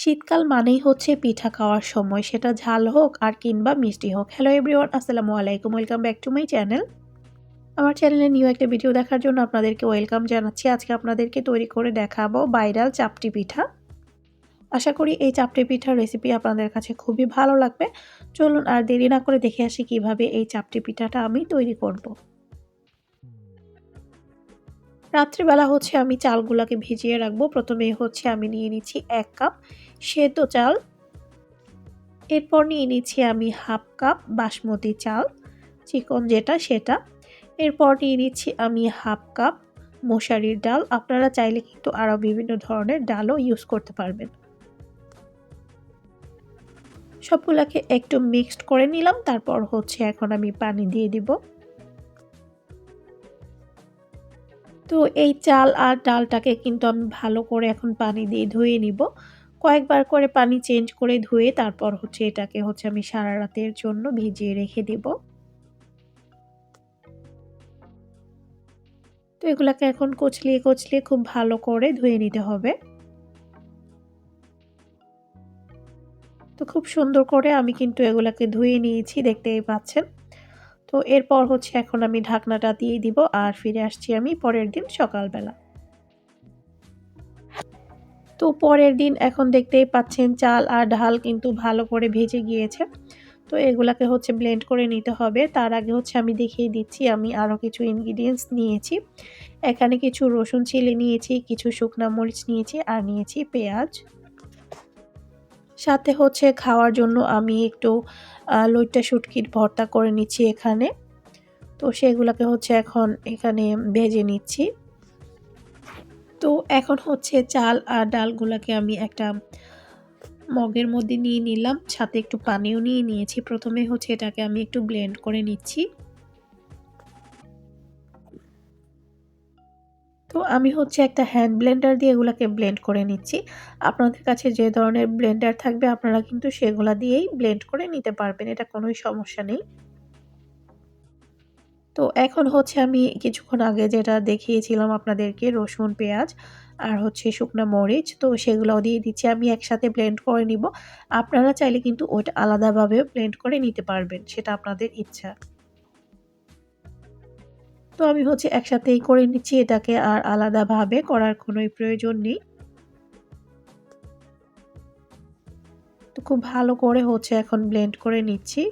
শীতকাল মানেই হচ্ছে পিঠা খাওয়ার সময়। সেটা ঝাল হোক আর কিংবা মিষ্টি হোক। হ্যালো এভরিওয়ান আসসালামু আলাইকুম। Welcome back to my channel আমার চ্যানেলে নিউ একটা ভিডিও দেখার জন্য আপনাদেরকে ওয়েলকাম জানাচ্ছি। আজকে আপনাদেরকে তৈরি করে দেখাবো ভাইরাল চাপটি পিঠা। আশা করি এই চাপটি পিঠার রেসিপি আপনাদের কাছে খুবই ভালো লাগবে। চলুন আর দেরি না করে দেখে আসি কীভাবে এই চাপটি পিঠাটা আমি তৈরি করব। রাত্রিবেলা হচ্ছে আমি চালগুলোকে ভিজিয়ে রাখব। প্রথমে হচ্ছে আমি নিয়ে নিচ্ছি এক কাপ সেদ্ধ চাল। এরপর নিয়ে নিচ্ছি আমি হাফ কাপ বাসমতি চাল, চিকন যেটা সেটা। এরপর নিয়ে নিচ্ছি আমি হাফ কাপ মশারির ডাল। আপনারা চাইলে কিন্তু আরও বিভিন্ন ধরনের ডালও ইউজ করতে পারবেন। সবগুলোকে একটু মিক্সড করে নিলাম। তারপর হচ্ছে এখন আমি পানি দিয়ে দিব। তো এই চাল আর ডালটাকে কিন্তু আমি ভালো করে এখন পানি দিয়ে ধুয়ে নিব। কয়েকবার করে পানি চেঞ্জ করে ধুয়ে তারপর হচ্ছে এটাকে হচ্ছে আমি সারা রাতের জন্য ভিজিয়ে রেখে দিব। তো এগুলাকে এখন কচলিয়ে কচলিয়ে খুব ভালো করে ধুয়ে নিতে হবে। তো খুব সুন্দর করে আমি কিন্তু এগুলাকে ধুয়ে নিয়েছি, দেখতেই পাচ্ছেন। তো এরপর হচ্ছে এখন আমি ঢাকনাটা দিয়ে দিব আর ফিরে আসছি আমি পরের দিন সকালবেলা। তো পরের দিন এখন দেখতেই পাচ্ছেন চাল আর ঢাল কিন্তু ভালো করে ভেজে গিয়েছে। তো এগুলাকে হচ্ছে ব্লেন্ড করে নিতে হবে। তার আগে হচ্ছে আমি দেখিয়ে দিচ্ছি, আমি আরও কিছু ইনগ্রিডিয়েন্টস নিয়েছি। এখানে কিছু রসুন চিলি নিয়েছি, কিছু শুকনা মরিচ নিয়েছি আর নিয়েছি পেঁয়াজ। সাথে হচ্ছে খাওয়ার জন্য আমি একটু লইট্টা শুটকির ভর্তা করে নিচ্ছি এখানে। তো সেগুলোকে হচ্ছে এখন এখানে ভেজে নিচ্ছি। তো এখন হচ্ছে চাল আর ডালগুলোকে আমি একটা মগের মধ্যে নিয়ে নিলাম, সাথে একটু পানিও নিয়ে নিয়েছি। প্রথমে হচ্ছে এটাকে আমি একটু ব্লেন্ড করে নিচ্ছি। তো আমি হচ্ছে একটা হ্যান্ড ব্লেন্ডার দিয়ে এগুলোকে ব্লেন্ড করে নিচ্ছি। আপনাদের কাছে যে ধরনের ব্লেন্ডার থাকবে, আপনারা কিন্তু সেগুলা দিয়েই ব্লেন্ড করে নিতে পারবেন, এটা কোনোই সমস্যা নেই। তো এখন হচ্ছে আমি কিছুক্ষণ আগে যেটা দেখিয়েছিলাম আপনাদেরকে, রসুন, পেঁয়াজ আর হচ্ছে শুকনো মরিচ, তো সেগুলোও দিয়ে দিচ্ছি, আমি একসাথে ব্লেন্ড করে নিব। আপনারা চাইলে কিন্তু ওইটা আলাদাভাবেও ব্লেন্ড করে নিতে পারবেন, সেটা আপনাদের ইচ্ছা। তো আমি হচ্ছে একসাথেই করে নিচ্ছি এটাকে আর আলাদাভাবে করার কোনোই প্রয়োজন নেই। তো খুব ভালো করে হচ্ছে এখন ব্লেন্ড করে নিচ্ছি।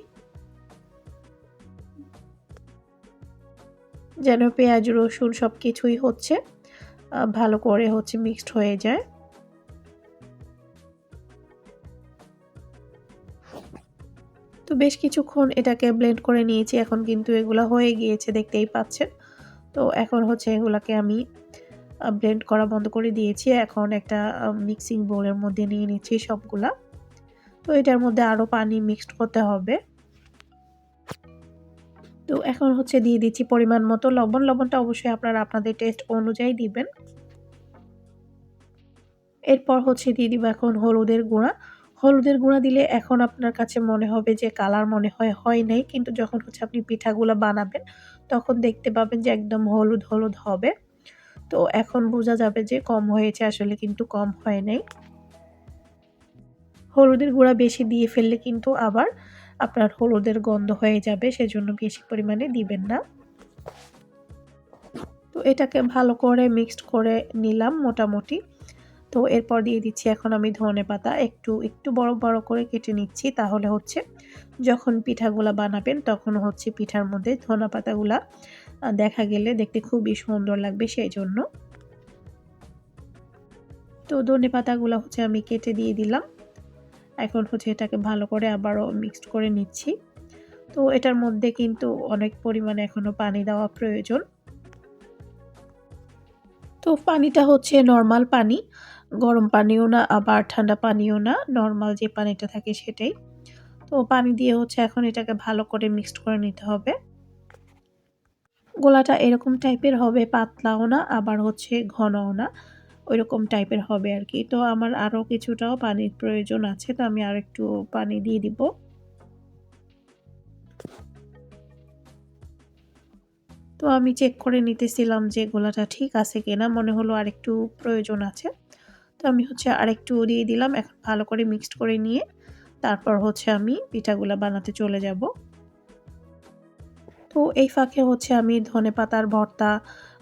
যেন পেঁয়াজ, রসুন সব কিছুই হচ্ছে ভালো করে হচ্ছে মিক্সড হয়ে যায়। তো বেশ কিছুক্ষণ এটাকে ব্লেন্ড করে নিয়েছি, এখন কিন্তু এগুলো হয়ে গিয়েছে, দেখতেই পাচ্ছেন। তো এখন হচ্ছে এগুলাকে আমি ব্লেন্ড করা বন্ধ করে দিয়েছি, এখন একটা মিক্সিং বোলের মধ্যে নিয়ে নিচ্ছি সবগুলা। তো এটার মধ্যে আরও পানি মিক্সড করতে হবে। তো এখন হচ্ছে দিয়ে দিচ্ছি পরিমাণ মতো লবণ। লবণটা অবশ্যই আপনারা আপনাদের টেস্ট অনুযায়ী দিবেন। এরপর হচ্ছে দিয়ে দিব এখন হলুদের গুঁড়া। হলুদের গুঁড়া দিলে এখন আপনার কাছে মনে হবে যে কালার মনে হয় হয় নাই। কিন্তু যখন হচ্ছে আপনি পিঠাগুলো বানাবেন, তখন দেখতে পাবেন যে একদম হলুদ হলুদ হবে। তো এখন বোঝা যাবে যে কম হয়েছে, আসলে কিন্তু কম হয় নাই। হলুদের গুঁড়া বেশি দিয়ে ফেললে কিন্তু আবার আপনার হলুদের গন্ধ হয়ে যাবে, সেজন্য বেশি পরিমাণে দিবেন না। তো এটাকে ভালো করে মিক্সড করে নিলাম মোটামুটি। তো এরপর দিয়ে দিচ্ছি এখন আমি ধনে পাতা। একটু একটু বড় বড় করে কেটে নিচ্ছি, তাহলে হচ্ছে যখন পিঠাগুলা বানাবেন তখন হচ্ছে পিঠার মধ্যে ধনে পাতাগুলা দেখা গেলে দেখতে খুবই সুন্দর লাগবে সেই জন্য তো ধনে পাতাগুলো হচ্ছে আমি কেটে দিয়ে দিলাম। এখন হচ্ছে এটাকে ভালো করে আবারও মিক্সড করে নিচ্ছি। তো এটার মধ্যে কিন্তু অনেক পরিমাণে এখনও পানি দেওয়া প্রয়োজন। তো পানিটা হচ্ছে নর্মাল পানি। গরম পানিও না, আবার ঠান্ডা পানিও না নর্মাল যে পানিটা থাকে সেটাই। তো পানি দিয়ে হচ্ছে এখন এটাকে ভালো করে মিক্সড করে নিতে হবে। গোলাটা এরকম টাইপের হবে, পাতলাও না, আবার হচ্ছে ঘনও না, ওইরকম টাইপের হবে আর কি। তো আমার আরও কিছুটাও পানির প্রয়োজন আছে, তো আমি আর একটু পানি দিয়ে দিব। তো আমি চেক করে নিতেছিলাম যে গোলাটা ঠিক আছে কিনা, মনে হলো আর একটু প্রয়োজন আছে। তো আমি হচ্ছে আরেকটু দিয়ে দিলাম, এখন ভালো করে মিক্সড করে নিয়ে তারপর হচ্ছে আমি পিঠাগুলো বানাতে চলে যাব। তো এই ফাঁকে হচ্ছে আমি ধনে পাতার ভর্তা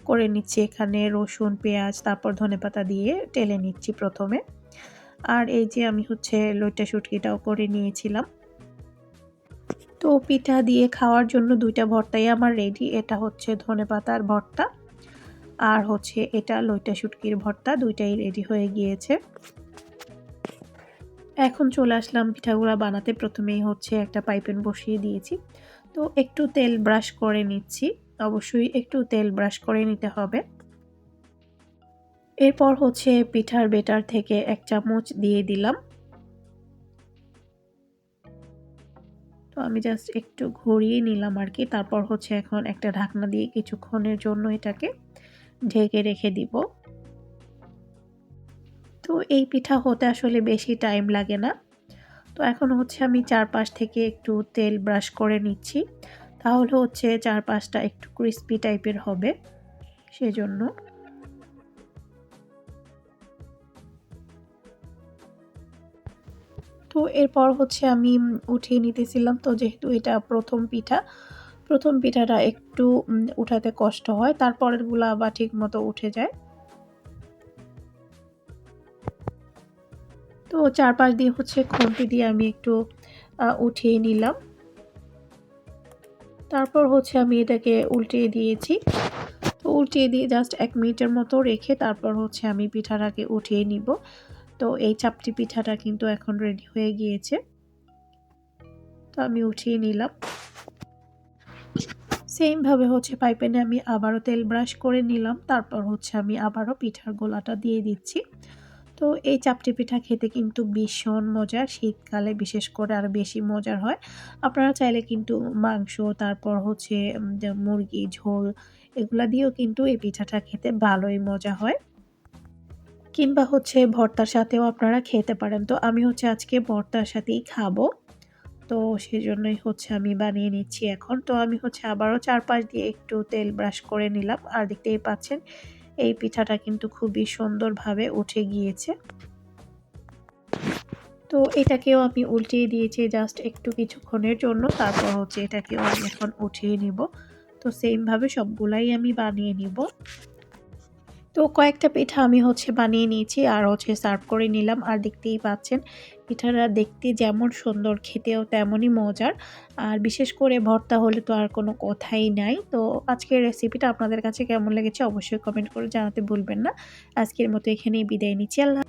করে নিচ্ছি এখানে, রসুন, পেঁয়াজ, তারপর ধনে পাতা দিয়ে টেলে নিচ্ছি প্রথমে। আর এই যে আমি হচ্ছে লইটা শুটকিটাও করে নিয়েছিলাম। তো পিঠা দিয়ে খাওয়ার জন্য দুইটা ভর্তাই আমার রেডি এটা হচ্ছে ধনে পাতার ভর্তা। আর হচ্ছে এটা লইটা শুটকির ভর্তা, দুইটাই রেডি হয়ে গিয়েছে। এখন চলে আসলাম পিঠাগুলা বানাতে। প্রথমেই হচ্ছে একটা পাইপেন বসিয়ে দিয়েছি। তো একটু তেল ব্রাশ করে নিচ্ছি। অবশ্যই একটু তেল ব্রাশ করে নিতে হবে। এরপর হচ্ছে পিঠার বেটার থেকে এক চামচ দিয়ে দিলাম। তো আমি জাস্ট একটু ঘুরিয়ে নিলাম আর কি। তারপর হচ্ছে এখন একটা ঢাকনা দিয়ে কিছুক্ষণের জন্য এটাকে ঢেকে রেখে দিব। তো এই পিঠা হতে আসলে বেশি টাইম লাগে না। তো এখন হচ্ছে আমি চারপাশ থেকে একটু তেল ব্রাশ করে নিচ্ছি। তাহলে হচ্ছে চারপাশটা একটু ক্রিস্পি টাইপের হবে। সেজন্য তো এরপর হচ্ছে আমি উঠিয়ে নিতেছিলাম। তো যেহেতু এটা প্রথম পিঠা প্রথম পিঠাটা একটু উঠাতে কষ্ট হয়, তারপরের তারপরেরগুলো আবার ঠিক মতো উঠে যায়। তো চারপাশ দিয়ে হচ্ছে খুন্তি দিয়ে আমি একটু উঠিয়ে নিলাম। তারপর হচ্ছে আমি এটাকে উল্টিয়ে দিয়েছি। তো উল্টিয়ে দিয়ে জাস্ট এক মিনিটের মতো রেখে তারপর হচ্ছে আমি পিঠাটাকে উঠিয়ে নিব। তো এই চাপটি পিঠাটা কিন্তু এখন রেডি হয়ে গিয়েছে। তো আমি উঠিয়ে নিলাম। সেমভাবে হচ্ছে পাইপেনে আমি আবারও তেল ব্রাশ করে নিলাম। তারপর হচ্ছে আমি আবারও পিঠার গোলাটা দিয়ে দিচ্ছি। তো এই চাপটি পিঠা খেতে কিন্তু ভীষণ মজার। শীতকালে বিশেষ করে আর বেশি মজার হয়। আপনারা চাইলে কিন্তু মাংস, তারপর হচ্ছে মুরগি, ঝোল এগুলা দিয়েও কিন্তু এই পিঠাটা খেতে ভালোই মজা হয়। কিংবা হচ্ছে ভর্তার সাথেও আপনারা খেতে পারেন। তো আমি হচ্ছে আজকে ভর্তার সাথেই খাব। তো সেই জন্যই হচ্ছে আমি বানিয়ে নিচ্ছি এখন। তো আমি হচ্ছে আবারও চারপাশ দিয়ে একটু তেল ব্রাশ করে নিলাম। আর দেখতেই পাচ্ছেন, এই পিঠাটা কিন্তু খুবই সুন্দরভাবে উঠে গিয়েছে। তো এটাকেও আমি উল্টিয়ে দিয়েছি জাস্ট একটু কিছুক্ষণের জন্য। তারপর হচ্ছে এটাকেও আমি এখন উঠিয়ে নিব। তো সেমভাবে সবগুলাই আমি বানিয়ে নিব। তো কয়েকটা পিঠা আমি হচ্ছে বানিয়ে নিয়েছি আর হচ্ছে সার্ভ করে নিলাম। আর দেখতেই পাচ্ছেন পিঠাটা দেখতে যেমন সুন্দর, খেতেও তেমনই মজার। আর বিশেষ করে ভর্তা হলে তো আর কোনো কথাই নাই। তো আজকের রেসিপিটা আপনাদের কাছে কেমন লেগেছে অবশ্যই কমেন্ট করে জানাতে ভুলবেন না। আজকের মতো এখানেই বিদায় নিচ্ছি। আল্লাহ